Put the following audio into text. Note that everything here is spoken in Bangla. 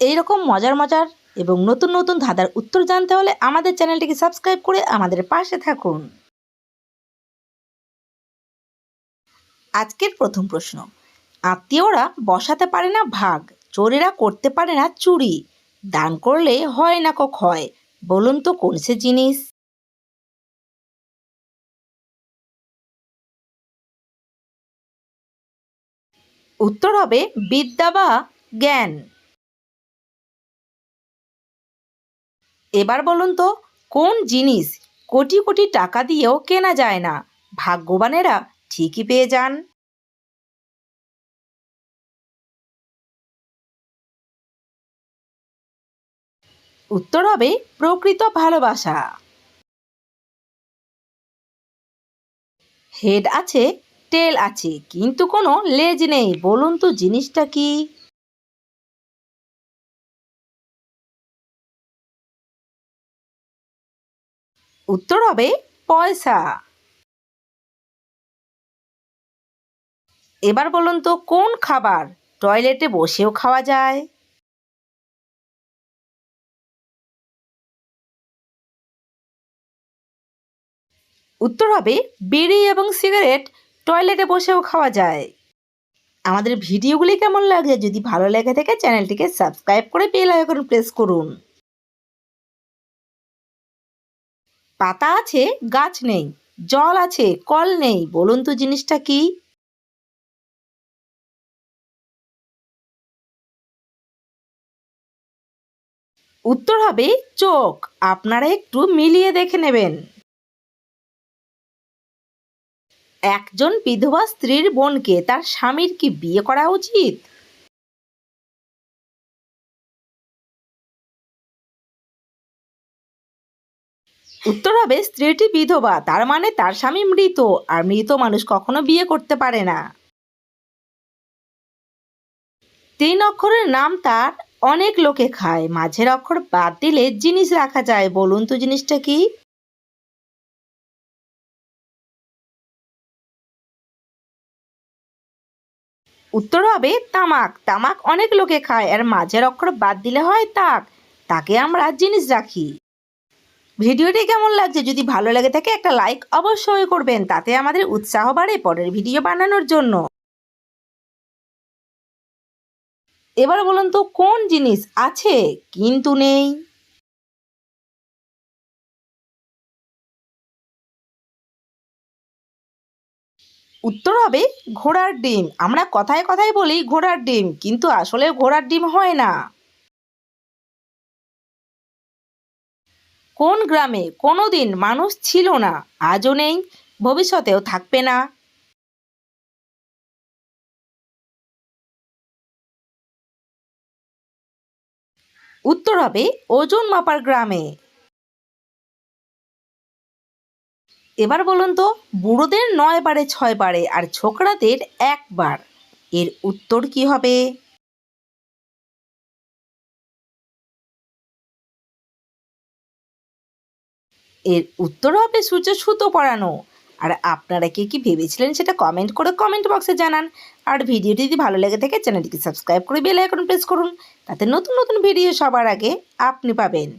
এই রকম মজার মজার এবং নতুন নতুন ধাঁধার উত্তর জানতে হলে আমাদের চ্যানেলটিকে সাবস্ক্রাইব করে আমাদের পাশে থাকুন। আজকের প্রথম প্রশ্ন, আত্মীয়রা বসাতে পারে না ভাগ, চোরেরা করতে পারে না চুরি, দান করলে হয় না কো হয় বলুন তো কোন সে জিনিস? উত্তর হবে বিদ্যা বা জ্ঞান। এবার বলুন তো, কোন জিনিস কোটি কোটি টাকা দিয়েও কেনা যায় না? ভাগ্যবানেরা ঠিকই পেয়ে যান। উত্তর হবে প্রকৃত ভালোবাসা। হেড আছে, টেল আছে, কিন্তু কোনো লেজ নেই। বলুন তো জিনিসটা কি? উত্তর হবে পয়সা। এবার বলুন তো, কোন খাবার টয়লেটে বসেও খাওয়া যায়? উত্তর হবে, বিড়ি এবং সিগারেট টয়লেটে বসেও খাওয়া যায়। আমাদের ভিডিওগুলি কেমন লাগে, যদি ভালো লেগে থাকে, চ্যানেলটিকে সাবস্ক্রাইব করে বেল আইকন প্রেস করুন। পাতা আছে, গাছ নেই, জল আছে, কল নেই, বলুন তো জিনিসটা কি? উত্তর হবে চোখ, আপনারা একটু মিলিয়ে দেখে নেবেন। একজন বিধবা স্ত্রীর বোনকে তার স্বামীর কি বিয়ে করা উচিত? উত্তর হবে স্ত্রীটি বিধবা, তার মানে তার স্বামী মৃত, আর মৃত মানুষ কখনো বিয়ে করতে পারে না। তিন অক্ষরের নাম তার অনেক লোকে খায়, মাঝের অক্ষর বাদ দিলে জিনিস রাখা যায়। বলুন তো জিনিসটা কি? উত্তর হবে তামাক। তামাক অনেক লোকে খায়, আর মাঝের অক্ষর বাদ দিলে হয় তাক। তাকে আমরা জিনিস রাখি। ভিডিওটি কেমন লাগছে? যদি ভালো লাগে থাকে একটা লাইক অবশ্যই করবেন। তাতে আমাদের উৎসাহ বাড়ে পরের ভিডিও বানানোর জন্য। এবার বলুন তো, কোন জিনিস আছে কিন্তু নেই? উত্তর হবে ঘোড়ার ডিম। আমরা কথায় কথায় বলি ঘোড়ার ডিম, কিন্তু আসলে ঘোড়ার ডিম হয় না। কোন গ্রামে কোনোদিন মানুষ ছিল না, আজও নেই, ভবিষ্যতেও থাকবে না। উত্তর হবে ওজন মাপার গ্রামে। এবার বলুন তো, বুড়োদের নয় বারে ছয় বারে আর ছোকরাদের একবার এর উত্তর কি হবে? এর উত্তর হবে সূর্য সুতো পরানো। আর আপনারা কে কি ভেবেছিলেন সেটা কমেন্ট করে কমেন্ট বক্সে জানান। আর ভিডিওটি যদি ভালো লেগে থাকে, চ্যানেলটিকে সাবস্ক্রাইব করে বেল আইকন প্রেস করুন। তাতে নতুন নতুন ভিডিও সবার আগে আপনি পাবেন।